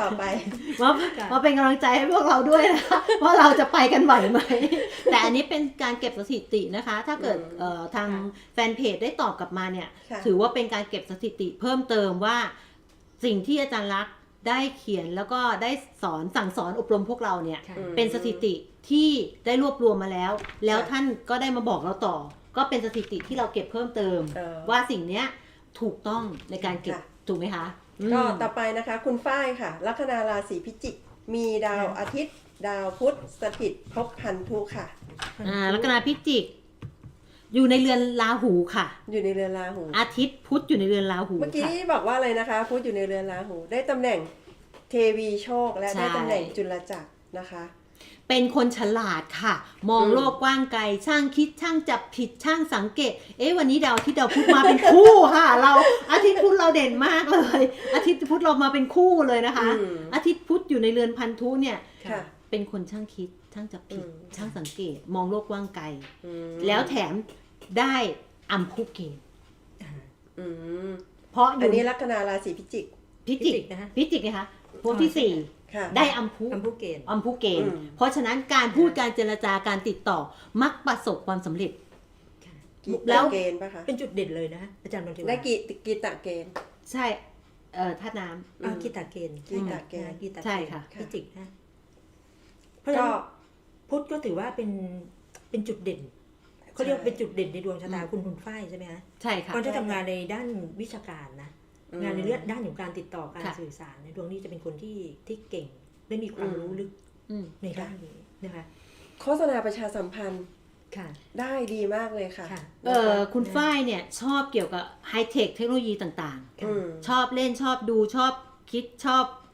ต่อไปมามาเป็นกำลังใจให้พวกเราด้วยนะคะว่าเราจะไปกันไหวไหม แต่อันนี้เป็นการเก็บสถิตินะคะ ถ้าเกิดอืมเอ่อทางแฟนเพจได้ตอบกลับมาเนี่ย ค่ะ ถือว่าเป็นการเก็บสถิติเพิ่มเติมว่า สิ่งที่อาจารย์ลักษณ์ได้เขียนแล้วก็ได้สอนสั่งสอนอบรมพวกเราเนี่ย ค่ะอืมเป็นสถิติที่ได้รวบรวมมาแล้ว แล้วค่ะท่านก็ได้มาบอกเราต่อ ก็เป็นสถิติที่เราเก็บเพิ่มเติม เออว่าสิ่งเนี้ยถูกต้องในการเก็บค่ะ ถูกไหมคะอืม ก็ต่อไปนะคะ คุณฝ้ายค่ะ ลัคนาราศีพิจิก มีดาวอาทิตย์ ดาวพุธสถิตภพพันธุค่ะ อ่าลัคนาพิจิก อยู่ในเรือนราหูค่ะ อยู่ในเรือนราหู อาทิตย์พุธอยู่ในเรือนราหูเมื่อกี้ค่ะนี่บอกว่าอะไรนะคะ พุธอยู่ในเรือนราหู ได้ตำแหน่งเทวีโชคและใช่ ได้ตำแหน่งจุลจักรนะคะ เป็นคนฉลาดค่ะ มองอืมโลกกว้างไกลช่างคิดช่างจับผิดช่างสังเกต เอ๊ะวันนี้ดาวอาทิตย์ดาวพุธมาเป็นคู่ค่ะ เราอาทิตย์พุธเราเด่นมากเลย อาทิตย์พุธเรามาเป็นคู่เลยนะคะอืมอาทิตย์พุธอยู่ในเรือนพันธุเนี่ยค่ะเป็นคนช่างคิดช่างจับผิดอืมช่างสังเกต มองโลกกว้างไกลอืมแล้วแถมได้อัมพุเกณฑ์อืมเพราะออันยู่นี้ลัคนาราศีพิจิกพิจิกพิจิกนะคะพิจิกไงคะพวกที่สี่ค่ะ ได้อัมพุคำพูดเกณฑ์อัมพุเกณฑ์อืมเพราะฉะนั้นการพูดการเจรจาการติดต่อมักประสบความสำเร็จกีแล้ตาวเกณฑ์ปะคะเป็นจุดเด่นเลยนะอาจารย์นนทิได้วากีกีตะเกณฑ์ใช่เอ่อท่าน้ำอ่ากีตาเกณฑ์กีตาเกณฑ์นะกีตาเกณฑ์ใช่ค่ะพิจิกนะเพราะฉะก็นั้นพุทธก็ถือว่าเป็นเป็นจุดเด่นเขาเรียกว่าเป็นจุดเด่นในดวงชะตาคุณคุณฝ้ายใช่ไหมคะใช่ค่ะก่อนจะทำงานในด้านวิชาการนะอืม งานในเรื่องด้านของการติดต่อการค่ะสื่อสารในยดวงนี้จะเป็นคนที่ที่เก่งและมีความอืมรู้ลึกอืมในด้านนี้นะคะโฆษณาประชาสัมพันธ์ค่ะได้ดีมากเลยค่ะค่ะเออคุณฝ้ายเนี่ยชอบเกี่ยวกับไฮเทคเทคโนโลยีต่างอืมๆชอบเล่นชอบดูชอบคิดชอบอะ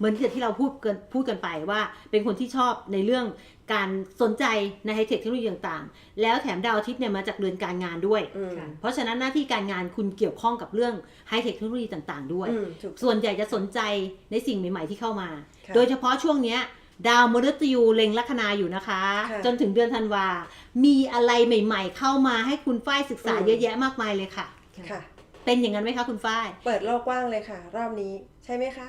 เหมือนที่เราพูดกันพูดกันไปว่า เป็นคนที่ชอบในเรื่องการสนใจในไฮเทคเทคโนโลยีต่างๆ แล้วแถมดาวอาทิตย์เนี่ยมาจากเรือนการงานด้วยอืมค่ะเพราะฉะนั้นหน้าที่การงานคุณเกี่ยวข้องกับเรื่องไฮเทคเทคโนโลยีต่างๆ ด้วยอืมถูกส่วนใหญ่จะสนใจในสิ่งใหม่ ๆที่เข้ามาค่ะโดยเฉพาะช่วงเนี้ยดาวมฤตยูเล็งลัคนาอยู่นะคะค่ะจนถึงเดือนธันวา มีอะไรใหม่ๆ เข้ามาให้คุณฝ้ายศึกษาอืมเยอะแยะมากมายเลยค่ะ ค่ะ เป็นอย่างนั้นไหมคะคุณฝ้าย เปิดโลกกว้างเลยค่ะ รอบนี้ใช่ไหมคะ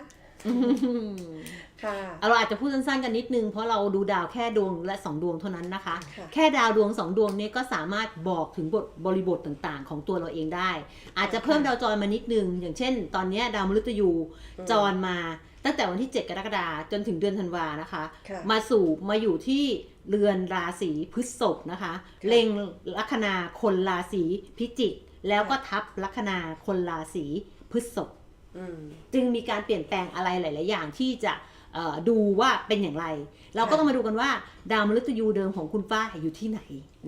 ค่ะเอาเราอาจจะพูดสั้นๆกันนิดนึง เพราะเราดูดาวแค่ดวงและ 2 ดวงเท่านั้นนะคะค่ะแค่ดาวดวง 2 ดวงเนี้ก็สามารถบอกถึงบทบริบทต่างๆ ของตัวเราเองได้ อาจจะเพิ่มดาวจรมานิดนึง อย่างเช่น ตอนเนี้ยดาวมฤตยูอืมจรมาตั้งแต่วันที่ 7 กรกฎาคมจนถึงเดือนธันวานะคะค่ะมาสู่มาอยู่ที่เรือนราศีพฤษภนะคะ เล็งลัคนาคนราศีพิจิก แล้วก็ทับลัคนาคนราศีพฤษภอืม จึงมีการเปลี่ยนแปลงอะไรหลาย ๆ อย่างที่จะเอ่อดูว่าเป็นอย่างไร เราก็ค่ะต้องมาดูกันว่าดาวมฤตยูเดิมของคุณฝ้ายอยู่ที่ไหน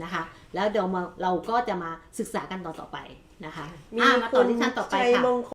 นะคะ แล้วเดี๋ยวมาเราก็จะมาศึกษากันต่อต่อไปนะคะมีอะมาต่คุอณที่ท่านต่อไปชัยค่ะมงคล